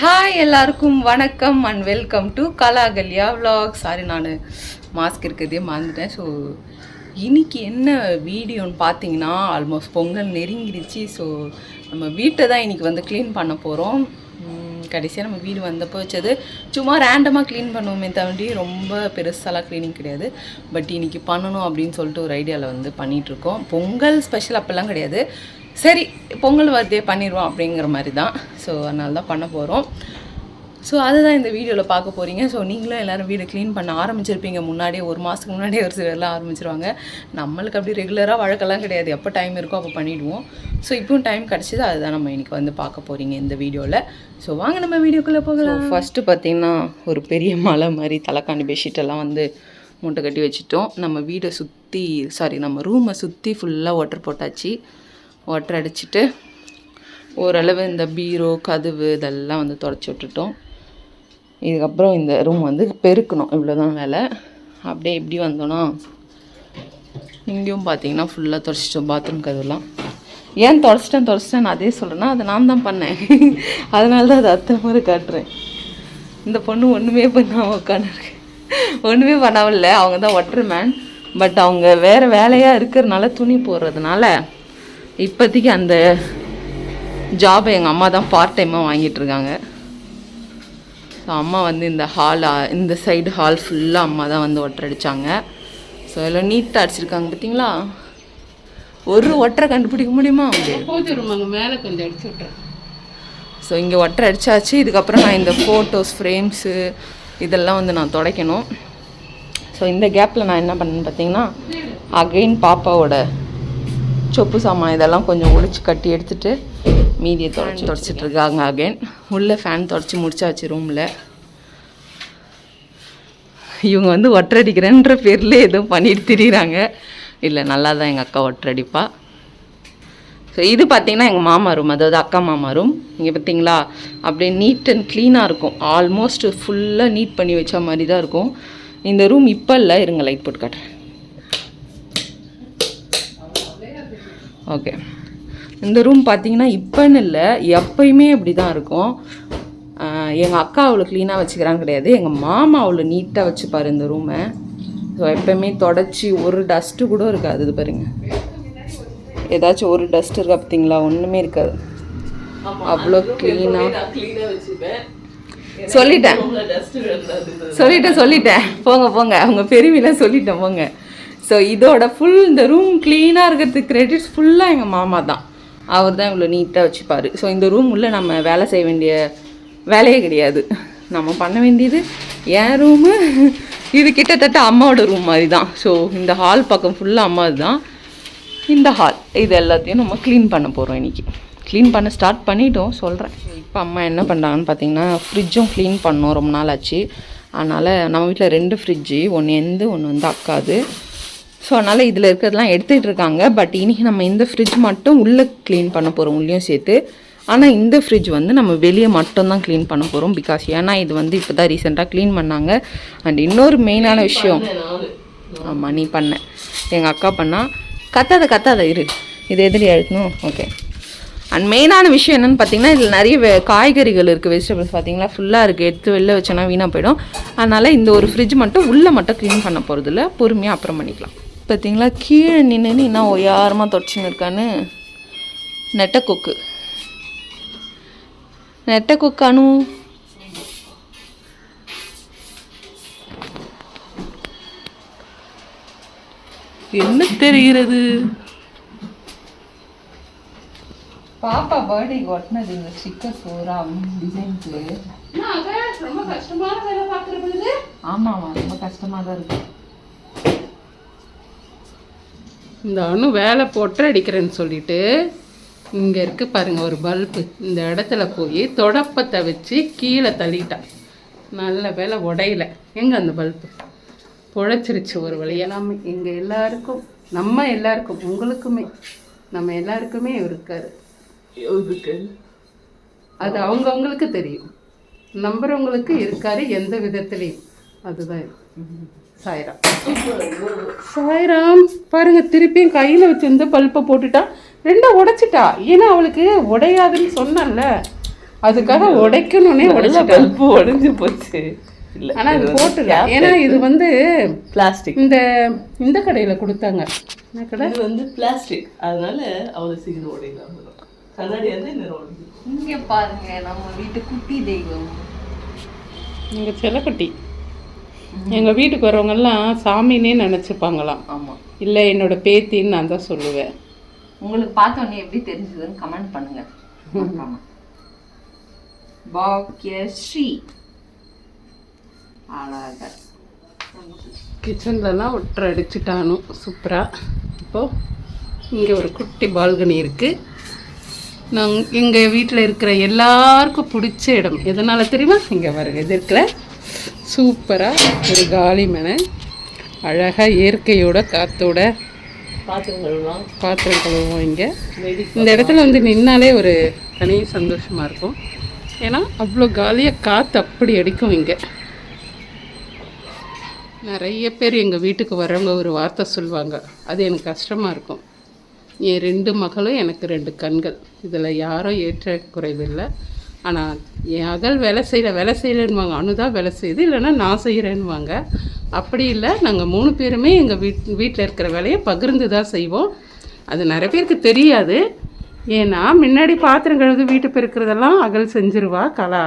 Hi எல்லாருக்கும் வணக்கம் and welcome to Kalakalya vlog sorry நான் மாஸ்க் இருக்கிறதே மறந்துட்டேன். ஸோ இன்னைக்கு என்ன வீடியோன்னு பார்த்தீங்கன்னா ஆல்மோஸ்ட் பொங்கல் நெருங்கிடுச்சு ஸோ நம்ம வீட்டை தான் இன்னைக்கு வந்து க்ளீன் பண்ண போகிறோம் கடைசியாக நம்ம வீடு வந்தப்போ வச்சது சும்மா ரேண்டமாக க்ளீன் பண்ணுவோமே தவிர ரொம்ப பெருசாலாம் க்ளீனிங் கிடையாது. பட் இன்றைக்கி பண்ணணும் அப்படின்னு சொல்லிட்டு ஒரு ஐடியாவில் வந்து பண்ணிகிட்ருக்கோம் பொங்கல் ஸ்பெஷல் அப்போல்லாம் கிடையாது. சரி பொங்கல் வருதே பண்ணிடுவோம் அப்படிங்கிற மாதிரி தான் ஸோ அதனால தான் பண்ண போகிறோம் ஸோ அதுதான் இந்த வீடியோவில் பார்க்க போகிறீங்க ஸோ நீங்களும் எல்லோரும் வீடு க்ளீன் பண்ண ஆரம்பிச்சிருப்பீங்க. முன்னாடியே ஒரு மாதத்துக்கு முன்னாடியே ஒரு சிலர்லாம் ஆரம்பிச்சிருவாங்க. நம்மளுக்கு அப்படி ரெகுலராக வழக்கெல்லாம் கிடையாது. எப்போ டைம் இருக்கோ அப்போ பண்ணிவிடுவோம் ஸோ இப்போவும் டைம் கிடச்சிது. அதுதான் நம்ம இன்றைக்கி வந்து பார்க்க போகிறீங்க இந்த வீடியோவில் ஸோ வாங்க நம்ம வீடியோக்குள்ளே போகலாம். ஃபஸ்ட்டு பார்த்தீங்கன்னா ஒரு பெரிய மலை மாதிரி தலைக்காணி பெட்ஷீட் எல்லாம் வந்து மூட்டை கட்டி வச்சுட்டோம். நம்ம வீடை சுற்றி சாரி நம்ம ரூமை சுற்றி ஃபுல்லாக வாட்டர் போட்டாச்சு. வாட்டர் அடிச்சிட்டு ஓரளவு இந்த பீரோ கதவு இதெல்லாம் வந்து தொடச்சி விட்டுட்டோம். இதுக்கப்புறம் இந்த ரூம் வந்து பெருக்கணும். இவ்வளோதான் வேலை. அப்படியே எப்படி வந்தோன்னா இங்கேயும் பார்த்தீங்கன்னா ஃபுல்லாக தொடச்சிட்டோம். பாத்ரூம் கதவுலாம் ஏன் தொடச்சிட்டேன் தொடச்சிட்டேன் நான் அதே சொல்கிறேன்னா அதை நான் தான் பண்ணேன். அதனால தான் அதை அத்தனை முறை காட்டுறேன். இந்த பொண்ணு ஒன்றுமே பண்ணாம உட்காந்துருக்கு ஒன்றுமே பண்ணாமல்ல அவங்க தான் ஒட்டர் மேன் பட் அவங்க வேறு வேலையாக இருக்கிறதுனால துணி போடுறதுனால இப்போதைக்கு அந்த ஜாபை எங்கள் அம்மா தான் பார்ட் டைமாக வாங்கிட்டு இருக்காங்க. ஸோ அம்மா வந்து இந்த ஹால் இந்த சைடு ஹால் ஃபுல்லாக அம்மா தான் வந்து ஒட்டரை அடித்தாங்க ஸோ எல்லாம் நீட்டாக அடிச்சிருக்காங்க பார்த்தீங்களா? ஒரு ஒட்டரை கண்டுபிடிக்க முடியுமா மேலே கொஞ்சம் அடிச்சு விட்றேன் ஸோ இங்கே ஒட்டரை அடிச்சாச்சு. இதுக்கப்புறம் நான் இந்த ஃபோட்டோஸ் ஃப்ரேம்ஸு இதெல்லாம் வந்து நான் துடைக்கணும். ஸோ இந்த கேப்பில் நான் என்ன பண்ணேன்னு பார்த்தீங்கன்னா அகைன் பாப்பாவோட சொப்பு சாமான் இதெல்லாம் கொஞ்சம் ஒழிச்சு கட்டி எடுத்துட்டு மீதியை தொடச்சி தொடச்சிட்டு இருக்காங்க அகைன் உள்ளே ஃபேன் தொடச்சி முடிச்சாச்சு ரூமில் இவங்க வந்து ஒட்டரடிக்கிறேன்ற பேரில் ஏதோ பண்ணிட்டு திரியிறாங்க. இல்லை நல்லா தான் எங்கள் அக்கா ஒட்டரடிப்பா ஸோ இது பார்த்தீங்கன்னா எங்கள் மாமா ரூம் அதாவது அக்கா மாமா ரூம் இங்கே பார்த்தீங்களா அப்படியே நீட் அண்ட் க்ளீனாக இருக்கும். ஆல்மோஸ்ட் ஃபுல்லாக நீட் பண்ணி வச்ச மாதிரி தான் இருக்கும். இந்த ரூம் இப்போ இல்லை இருங்க லைட் போட்டு காட்டுறேன். ஓகே இந்த ரூம் பார்த்தீங்கன்னா இப்போன்னு இல்லை எப்பயுமே இப்படி தான் இருக்கும் எங்கள் அக்கா அவ்வளோ க்ளீனாக வச்சுக்கிறாங்க கிடையாது. எங்கள் மாமா அவ்வளோ நீட்டாக வச்சுப்பாரு இந்த ரூமை ஸோ எப்பயுமே தொடச்சி ஒரு டஸ்ட்டு கூட இருக்காது இது பாருங்க. ஏதாச்சும் ஒரு டஸ்ட் இருக்கா பார்த்தீங்களா ஒன்றுமே இருக்காது. அவ்வளோ க்ளீனாக சொல்லிட்டேன். சொல்லிட்டேன் சொல்லிட்டேன். போங்க போங்க. அவங்க பெருமையில சொல்லிட்டேன் போங்க. ஸோ இதோட ஃபுல் இந்த ரூம் க்ளீனாக இருக்கிறதுக்கு கிரெடிட்ஸ் ஃபுல்லாக எங்கள் மாமா தான். அவர் தான் இவ்வளோ நீட்டாக வச்சுப்பார். ஸோ இந்த ரூம் உள்ளே நம்ம வேலை செய்ய வேண்டிய வேலையே கிடையாது. நம்ம பண்ண வேண்டியது என் ரூமு இது கிட்டத்தட்ட அம்மாவோட ரூம் மாதிரி தான். ஸோ இந்த ஹால் பக்கம் ஃபுல்லாக அம்மா தான். இந்த ஹால் இது எல்லாத்தையும் நம்ம க்ளீன் பண்ண போகிறோம் இன்றைக்கி க்ளீன் பண்ண ஸ்டார்ட் பண்ணிட்டோம் சொல்கிறேன் இப்போ அம்மா என்ன பண்ணுறாங்கன்னு பார்த்தீங்கன்னா ஃப்ரிட்ஜும் க்ளீன் பண்ணோம் ரொம்ப நாள் ஆச்சு. அதனால் நம்ம வீட்டில் ரெண்டு ஃப்ரிட்ஜு ஒன்று எந்த ஒன்று வந்து அக்காது. ஸோ அதனால் இதில் இருக்கிறதெல்லாம் எடுத்துகிட்டு இருக்காங்க. பட் இன்றைக்கி நம்ம இந்த ஃப்ரிட்ஜ் மட்டும் உள்ளே க்ளீன் பண்ண போகிறோம் உள்ளேயும் சேர்த்து. ஆனால் இந்த ஃப்ரிட்ஜ் வந்து நம்ம வெளியே மட்டும்தான் க்ளீன் பண்ண போகிறோம் பிகாஸ் ஏன்னா இது வந்து இப்போ தான் ரீசெண்டாக க்ளீன் பண்ணாங்க. அண்ட் இன்னொரு மெயினான விஷயம். ஆமாம் நீ பண்ண. எங்கள் அக்கா பண்ணா கத்தாத கத்தாத இரு. இது எதிரி அழுத்தணும் ஓகே அண்ட் மெயினான விஷயம் என்னென்னு பார்த்தீங்கன்னா இதில் நிறைய காய்கறிகள் இருக்குது வெஜிடபிள்ஸ் பார்த்தீங்களா ஃபுல்லாக இருக்குது எடுத்து வெளில வச்சோன்னா வீணாக போயிடும். அதனால் இந்த ஒரு ஃப்ரிட்ஜ் மட்டும் உள்ளே மட்டும் க்ளீன் பண்ண போகிறதில்ல பொறுமையாக அப்புறம் பண்ணிக்கலாம். பார்த்தீங்களா கீழே நின்று இன்னும் ஒய்யாரமாக தொடச்சின்னு இருக்கான்னு நெட்டை கொக்கு. நெட்டை கொக்கு அனு. என்ன தெரிகிறது? பாப்பா பர்த்டேக்கு ஒட்டினது இந்த ஸ்டிக்கர் பூரா டிசைன்ஸு ரொம்ப கஷ்டமான வேலை பார்க்குறது ஆமாம் ரொம்ப கஷ்டமாக தான் இருக்கு. இந்த அணு வேலை போட்டு அடிக்கிறேன்னு சொல்லிட்டு இங்கே இருக்கு பாருங்க ஒரு பல்பு. இந்த இடத்துல போய் தொடப்பத்தை வச்சு கீழே தள்ளிட்டான் நல்ல வேலை உடையல. எங்க அந்த பல்பு? பொழைச்சிருச்சு ஒரு வழியா. நம்ம எங்கள் எல்லாருக்கும் நம்ம எல்லாருக்கும் உங்களுக்குமே நம்ம எல்லாருக்குமே இருக்காரு. அது அவங்கவுங்களுக்கு தெரியும். நம்புறவங்களுக்கு இருக்காரு எந்த விதத்துலையும். அதுதான். சாய்ராம். சாய்ராம் பாருங்க திருப்பியும் கையில் வச்சிருந்த பல்பை போட்டுட்டா ரெண்டை உடைச்சிட்டா. ஏன்னா அவளுக்கு உடையாதுன்னு சொன்னேன்ல. அதுக்காக உடைக்கணும்னே உடைச்சிட்டேன் பல்பு உடைஞ்சு போச்சு. இல்ல ஆனா இது போட்டுருக்கேன் ஏன்னா இது வந்து பிளாஸ்டிக் இந்த இந்த கடையில கொடுத்தாங்க. என்ன கடை? இது வந்து பிளாஸ்டிக் அதனால அவ்வளோ சீக்கிரம் உடையலாம். கண்ணாடி வந்து இங்க பாருங்க நம்ம வீட்டு குட்டி தெய்வம். எங்க செல்லக்குட்டி. எங்க வீட்டுக்கு வரவங்கெல்லாம் சாமின்னே நினைச்சுப்பாங்களாம். ஆமா. இல்லை என்னோட பேத்தின்னு நான் தான் சொல்லுவேன். உங்களுக்கு பார்த்த உடனே எப்படி தெரிஞ்சதுன்னு கமெண்ட் பண்ணுங்க. பாக்யஸ்ரீ. அழகா கிச்சன்லலாம் ஒற்றை அடிச்சுட்டானும். சூப்பராக இப்போது இங்கே ஒரு குட்டி பால்கனி இருக்குது நாங்கள் எங்கள் வீட்டில் இருக்கிற எல்லாருக்கும் பிடிச்ச இடம். எதனால் தெரியுமா? இங்கே பாருங்க இது இருக்கிற சூப்பராக ஒரு காலி மனை அழகாக இயற்கையோட காத்தோட பாத்திரம் கழுவலாம். பாத்திரம் கழுவுவோம் இங்கே. இந்த இடத்துல வந்து நின்னாலே ஒரு தனி சந்தோஷமாக இருக்கும். ஏன்னா அவ்வளோ காலியாக காற்று அப்படி அடிக்கும் இங்கே. நிறைய பேர் எங்கள் வீட்டுக்கு வரவங்க ஒரு வார்த்தை சொல்லுவாங்க. அது எனக்கு கஷ்டமாக இருக்கும். என் ரெண்டு மகளும் எனக்கு ரெண்டு கண்கள். இதில் யாரும் ஏற்ற குறைவில்லை. ஆனால் என் அகல் வேலை செய்யல வேலை செய்யலைன்னுவாங்க அனுதான் வேலை செய்யுது இல்லைன்னா நான் செய்கிறேன்னுவாங்க அப்படி இல்லை நாங்கள் மூணு பேருமே எங்கள் வீட் வீட்டில் இருக்கிற வேலையை பகிர்ந்து தான் செய்வோம். அது நிறைய பேருக்கு தெரியாது. ஏன்னா முன்னாடி பாத்திரம் கழுது வீட்டு பெருக்கிறதெல்லாம் அகல் செஞ்சிருவா கலா.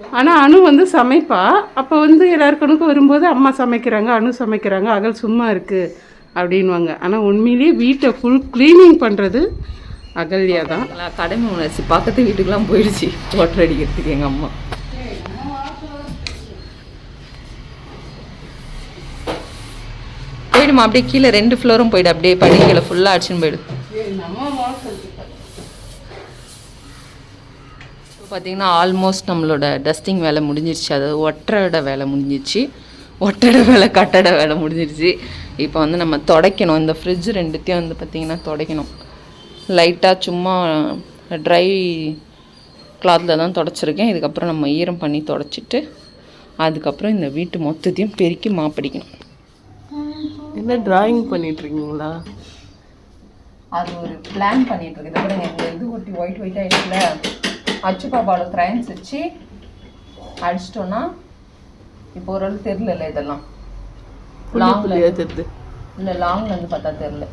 ஆனால் அணு வந்து சமைப்பா. அப்போ வந்து எல்லாருக்கணுக்கும் வரும்போது அம்மா சமைக்கிறாங்க அணு சமைக்கிறாங்க அகல் சும்மா இருக்குது அப்படின்வாங்க ஆனால் உண்மையிலேயே வீட்டை ஃபுல் க்ளீனிங் பண்ணுறது அகல்யா தான். கடமை உணர்ச்சி. பக்கத்து வீட்டுக்கெல்லாம் போயிடுச்சு. ஓட்டர் அடிக்கிறதுக்கு எங்கள் அம்மா. போயிடுமா அப்படியே கீழே ரெண்டு ஃப்ளோரும் போயிடு. அப்படியே படிக்கல ஃபுல்லாக அடிச்சுன்னு போயிடு. பார்த்தீங்கன்னா ஆல்மோஸ்ட் நம்மளோட டஸ்டிங் வேலை முடிஞ்சிருச்சு. அதாவது ஒட்டரோட வேலை முடிஞ்சிருச்சு. ஒட்டட வேலை கட்டட வேலை முடிஞ்சிருச்சு. இப்போ வந்து நம்ம துடைக்கணும். இந்த ஃப்ரிட்ஜ் ரெண்டுத்தையும் வந்து பார்த்திங்கன்னா துடைக்கணும். லைட்டாக சும்மா ட்ரை கிளாத்தில் தான் தொடச்சிருக்கேன். இதுக்கப்புறம் நம்ம ஈரம் பண்ணி தொடச்சிட்டு அதுக்கப்புறம் இந்த வீட்டு மொத்தத்தையும் பெருக்கி மாப்படிக்கணும். என்ன டிராயிங் பண்ணிட்டு இருக்கீங்களா அது ஒரு பிளான் பண்ணிட்டு இருக்குது அப்புறம் இந்த இது ஒட்டி ஒயிட் ஒயிட் ஆயிடுச்சுல அச்சு பாப்பாவோட கிரைன்ஸ் வச்சு அடிச்சிட்டோன்னா இப்போ ஓரளவு தெரில இதெல்லாம். புள்ளியா தெரியுது இல்லை லாங்ல இருந்து பார்த்தா தெரில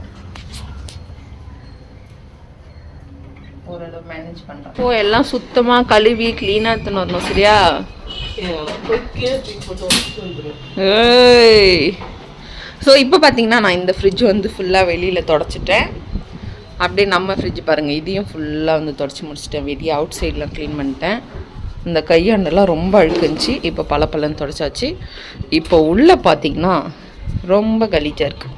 ஓரளவு மேனேஜ் பண்ணுறேன் ஓ எல்லாம் சுத்தமாக கழுவி க்ளீனாக எடுத்துன்னு வரணும் சரியா? ஸோ இப்போ பார்த்தீங்கன்னா நான் இந்த ஃப்ரிட்ஜ் வந்து ஃபுல்லாக வெளியில் தொடச்சிட்டேன். அப்படியே நம்ம ஃப்ரிட்ஜ் பாருங்கள் இதையும் ஃபுல்லாக வந்து தொடச்சி முடிச்சிட்டேன். வெளியே அவுட் சைடில் க்ளீன் பண்ணிட்டேன். இந்த கையாண்டெல்லாம் ரொம்ப அழுக்குந்துச்சு இப்போ பல பலன்னு தொடச்சாச்சு. இப்போ உள்ளே பார்த்தீங்கன்னா ரொம்ப கலீஜாக இருக்குது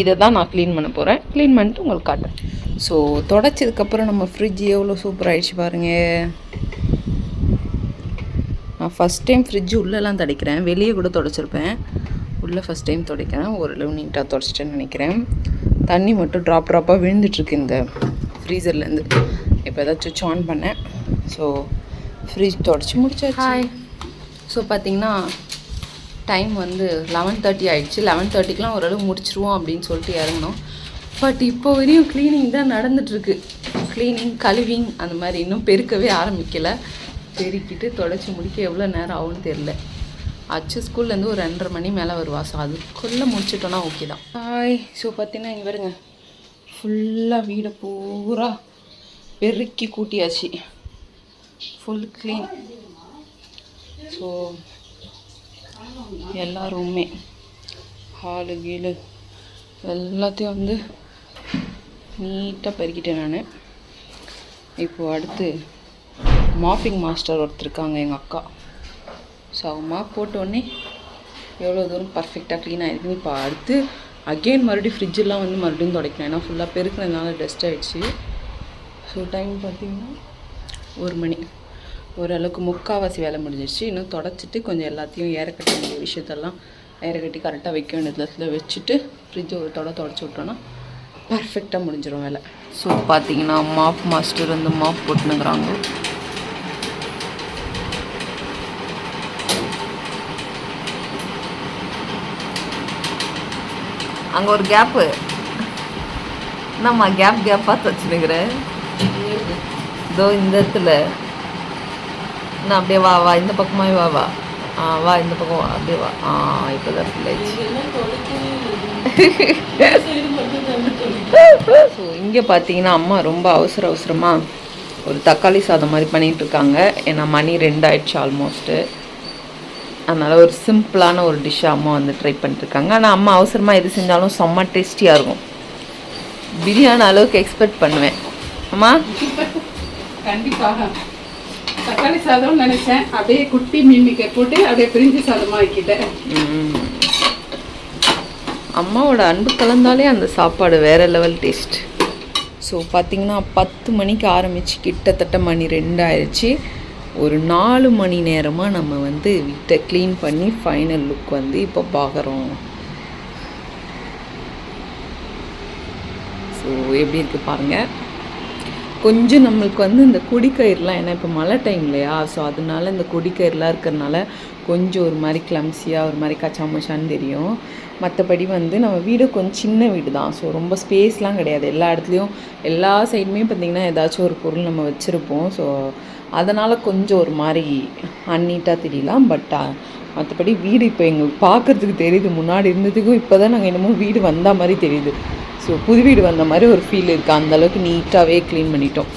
இதை தான் நான் க்ளீன் பண்ண போகிறேன் க்ளீன் பண்ணிட்டு உங்களுக்கு காட்டுறேன். ஸோ தொடச்சதுக்கப்புறம் நம்ம ஃப்ரிட்ஜ் எவ்வளோ சூப்பர் ஆயிடுச்சு பாருங்கள் நான் ஃபஸ்ட் டைம் ஃப்ரிட்ஜ் உள்ளெல்லாம் துடைக்கிறேன். வெளியே கூட துடைச்சிருப்பேன். உள்ளே ஃபஸ்ட் டைம் துடைக்கிறேன். ஓரளவு நீட்டாக துடைச்சிட்டேன்னு நினைக்கிறேன். தண்ணி மட்டும் ட்ராப் ட்ராப்பாக விழுந்துட்டுருக்கு இந்த ஃப்ரீசர்லேருந்து இப்போ சுவிட்ச் ஆன் பண்ணேன். ஸோ ஃப்ரிட்ஜ் தொடச்சி முடிச்சாச்சு. ஸோ பார்த்தீங்கன்னா டைம் வந்து லெவன் தேர்ட்டி ஆயிடுச்சு. லெவன் தேர்ட்டிக்கெலாம் ஓரளவு முடிச்சிருவோம் அப்படின்னு சொல்லிட்டு இறங்கணும் பட் இப்போ வரையும் க்ளீனிங் தான் நடந்துட்டுருக்கு. க்ளீனிங் கழுவிங் அந்த மாதிரி இன்னும் பெருக்கவே ஆரம்பிக்கலை. பெருக்கிட்டு தொடச்சி முடிக்க எவ்வளோ நேரம் ஆகும்னு தெரில அச்சு ஸ்கூல்லேருந்து ஒரு ரெண்டரை மணி மேலே வருவா. ஸோ அதுக்குள்ளே முடிச்சிட்டோன்னா ஓகே தான். ஹாய் ஸோ பார்த்தீங்கன்னா இங்கே ஃபுல்லாக வீடை பூரா பெருக்கி கூட்டியாச்சு. ஃபுல் க்ளீன் ஸோ எல்லா ரூமே ஹாலு கீழு எல்லாத்தையும் வந்து நீட்டாக பெருக்கிட்டேன் நான். இப்போது அடுத்து மாஃபிங் மாஸ்டர் ஒருத்தர் இருக்காங்க எங்கள் அக்கா. ஸோ அவங்க மாப் போட்டோடனே எவ்வளோ தூரம் பர்ஃபெக்டாக க்ளீன் ஆகிருக்குன்னு இப்போ அடுத்து அகெயின் மறுபடியும் ஃப்ரிட்ஜெல்லாம் வந்து மறுபடியும் துடைக்கணும். ஏன்னா ஃபுல்லாக பெருக்கினதுனால டஸ்ட் ஆகிடுச்சு ஸோ டைம் பார்த்தீங்கன்னா ஒரு மணி. ஓரளவுக்கு முக்கால்வாசி வேலை முடிஞ்சிருச்சு. இன்னும் தொடச்சிட்டு கொஞ்சம் எல்லாத்தையும் ஏற வேண்டிய விஷயத்தெல்லாம் ஏற கட்டி கரெக்டாக வைக்க வேண்டியதுல வச்சுட்டு ஃப்ரிட்ஜை ஒரு தொட தொடச்சி விட்டோன்னா பர்ஃபெக்டாக முடிஞ்சிடும் வேலை. ஸோ பார்த்தீங்கன்னா மாப் மாஸ்டர் வந்து மாப் போட்டுனுக்குறாங்க. அங்கே ஒரு கேப்பு என்னம்மா கேப் கேப்பாக வச்சுனுக்குற இதோ இந்த இடத்துல. நான் அப்படியே வா வா இந்த பக்கமாவே வா வா. ஆ வா இந்த பக்கம் வா அப்படியே வா. ஆ இப்போ தான் பிள்ளைச்சு ஸோ இங்கே பார்த்தீங்கன்னா அம்மா ரொம்ப அவசர அவசரமாக ஒரு தக்காளி சாதம் மாதிரி பண்ணிட்டு இருக்காங்க ஏன்னா மணி ரெண்டு ஆயிடுச்சு ஆல்மோஸ்ட்டு அதனால் ஒரு சிம்பிளான ஒரு டிஷ்ஷை அம்மா வந்து ட்ரை பண்ணிட்டுருக்காங்க. ஆனால் அம்மா அவசரமாக எது செஞ்சாலும் செம்ம டேஸ்டியாக இருக்கும். பிரியாணி அளவுக்கு எக்ஸ்பெக்ட் பண்ணுவேன். அம்மா? கண்டிப்பாக. தக்காளி சாதம் நினைச்சேன். அப்படியே குட்டி மீன்மிக்க போட்டு அப்படியே பிரிஞ்சு சாதமா ஆக்கிட்டேன் ம். அம்மாவோட அன்பு கலந்தாலே அந்த சாப்பாடு வேற லெவல் டேஸ்ட் ஸோ பார்த்தீங்கன்னா பத்து மணிக்கு ஆரம்பிச்சு கிட்டத்தட்ட மணி ரெண்டு ஆயிடுச்சு. ஒரு நாலு மணி நேரமாக நம்ம வந்து வீட்டை க்ளீன் பண்ணி ஃபைனல் லுக் வந்து இப்போ பார்க்குறோம் ஸோ எப்படி இருக்கு பாருங்கள் கொஞ்சம் நம்மளுக்கு வந்து இந்த கொடிக்கயிறுலாம் ஏன்னா இப்போ மழை டைம் இல்லையா? ஸோ அதனால இந்த கொடிக்கயிறுலாம் இருக்கிறதுனால கொஞ்சம் ஒரு மாதிரி கிளம்சியாக ஒரு மாதிரி கச்சாமச்சான்னு தெரியும். மற்றபடி வந்து நம்ம வீடு கொஞ்சம் சின்ன வீடு தான். ஸோ ரொம்ப ஸ்பேஸ்லாம் கிடையாது. எல்லா இடத்துலையும் எல்லா சைடுமே பார்த்திங்கன்னா ஏதாச்சும் ஒரு பொருள் நம்ம வச்சுருப்போம். ஸோ அதனால் கொஞ்சம் ஒரு மாதிரி அன்னீட்டாக தெரியலாம். பட் மற்றபடி வீடு இப்போ எங்களுக்கு பார்க்குறதுக்கு தெரியுது. முன்னாடி இருந்ததுக்கும் இப்போ தான் நாங்கள் என்னமோ வீடு வந்த மாதிரி தெரியுது. ஸோ புது வீடு வந்த மாதிரி ஒரு ஃபீல் இருக்குது அந்தளவுக்கு நீட்டாகவே க்ளீன் பண்ணிட்டோம்.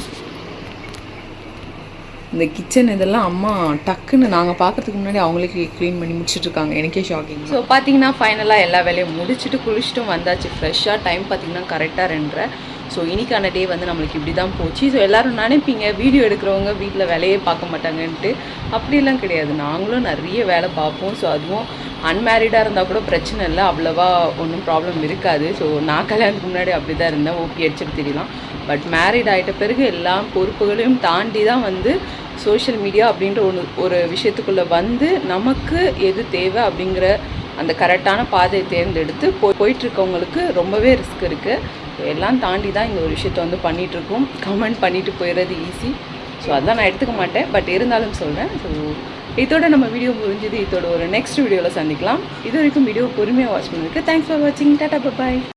இந்த கிச்சன் இதெல்லாம் அம்மா டக்குன்னு நாங்கள் பார்க்கறதுக்கு முன்னாடி அவங்களே க்ளீன் பண்ணி முடிச்சிட்டுருக்காங்க. எனக்கே ஷாக்கிங் ஸோ பார்த்தீங்கன்னா ஃபைனலாக எல்லா வேலையும் முடிச்சுட்டு குளிச்சுட்டும் வந்தாச்சு. ஃப்ரெஷ்ஷாக டைம் பார்த்தீங்கன்னா கரெக்டாக ரெண்டரை. ஸோ இன்றைக்கான டே வந்து நம்மளுக்கு இப்படி தான் போச்சு. ஸோ எல்லோரும் நினைப்பீங்க வீடியோ எடுக்கிறவங்க வீட்டில் வேலையே பார்க்க மாட்டாங்கன்ட்டு. அப்படிலாம் கிடையாது. நாங்களும் நிறைய வேலை பார்ப்போம். ஸோ அதுவும் அன்மேரிடாக இருந்தால் கூட பிரச்சனை இல்லை. அவ்வளோவா ஒன்றும் ப்ராப்ளம் இருக்காது. ஸோ நான் கல்யாணத்துக்கு முன்னாடி அப்படி தான் இருந்தேன் ஓபி அடிச்சுட்டு தெரியலாம். பட் மேரிட் ஆகிட்ட பிறகு எல்லா பொறுப்புகளையும் தாண்டி தான் வந்து சோஷியல் மீடியா அப்படின்ற ஒன்று ஒரு விஷயத்துக்குள்ளே வந்து நமக்கு எது தேவை அப்படிங்கிற அந்த கரெக்டான பாதையை தேர்ந்தெடுத்து போய் போயிட்டுருக்கவங்களுக்கு ரொம்பவே ரிஸ்க் இருக்குது எல்லாம் தாண்டி தான் இந்த ஒரு விஷயத்த வந்து பண்ணிகிட்ருக்கோம் கமெண்ட் பண்ணிட்டு போயிடுறது ஈஸி ஸோ அதான் நான் எடுத்துக்க மாட்டேன். பட் இருந்தாலும் சொல்கிறேன் ஸோ இதோட நம்ம வீடியோ முடிஞ்சது. இதோட ஒரு நெக்ஸ்ட் வீடியோவில் சந்திக்கலாம். இது வரைக்கும் வீடியோ பொறுமையாக வாட்ச் பண்ணிருக்கு தேங்க்ஸ் ஃபார் வாட்சிங் டாட்டா பாய்